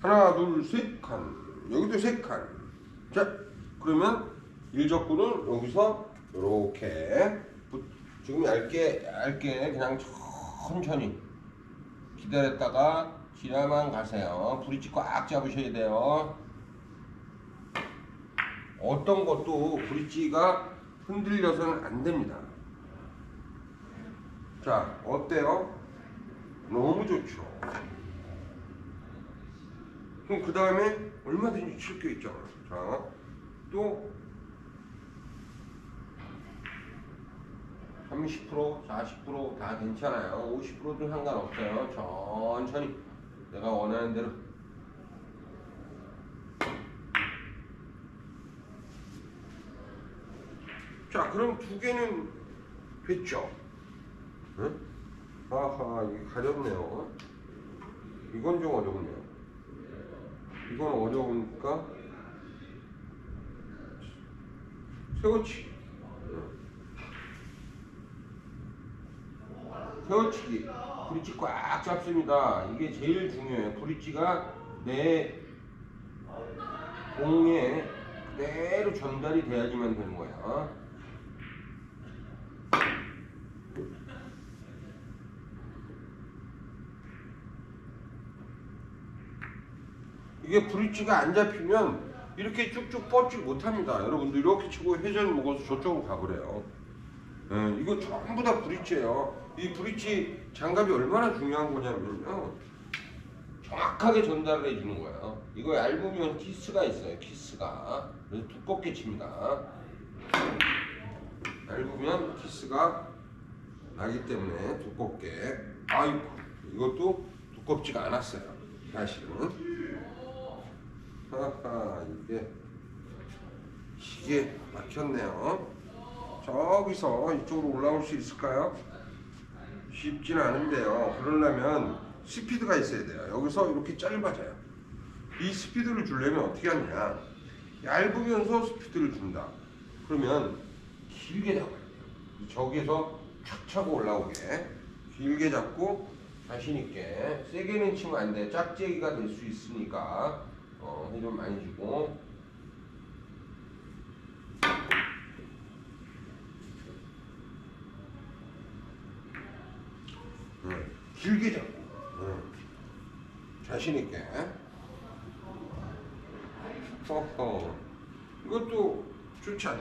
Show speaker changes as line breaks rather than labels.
하나, 둘, 셋 칸. 여기도 세 칸. 자, 그러면 일적구는 여기서 이렇게 지금 얇게 얇게 그냥 천천히 기다렸다가 지나만 가세요. 브릿지 꽉 잡으셔야 돼요. 어떤 것도 브릿지가 흔들려서는 안 됩니다. 자, 어때요? 너무 좋죠. 그럼 그 다음에 얼마든지 칠 게 있잖아. 자, 또 30%, 40%다 괜찮아요. 50%도 상관없어요. 천천히 내가 원하는 대로. 자, 그럼 두 개는 됐죠? 응? 아하, 이게 가렵네요. 이건 좀 어렵네요. 이건 어려우니까 세워치기. 세워치기. 브릿지 꽉 잡습니다. 이게 제일 중요해요. 브릿지가 내 공에 그대로 전달이 돼야지만 되는 거야. 이게 브릿지가 안 잡히면 이렇게 쭉쭉 뻗지 못합니다. 여러분들 이렇게 치고 회전 먹어서 저쪽으로 가버려요. 예, 이거 전부 다 브릿지예요. 이 브릿지 장갑이 얼마나 중요한 거냐면요. 정확하게 전달을 해주는 거예요. 이거 얇으면 키스가 있어요. 키스가. 그래서 두껍게 칩니다. 얇으면 키스가 나기 때문에 두껍게. 아이고, 이것도 두껍지가 않았어요. 사실은. 하하 이게 이게 막혔네요. 저기서 이쪽으로 올라올 수 있을까요? 쉽지는 않은데요. 그러려면 스피드가 있어야 돼요. 여기서 이렇게 짧아져요. 이 스피드를 주려면 어떻게 하냐? 얇으면서 스피드를 준다. 그러면 길게 잡아야 돼요. 저기에서 촥 차고 올라오게 길게 잡고 자신 있게 세게는 치면 안 돼. 짝재기가 될 수 있으니까 어, 회전 많이 주고. 응, 길게 잡고. 응. 자신 있게. 허허 이것도 좋지 않죠?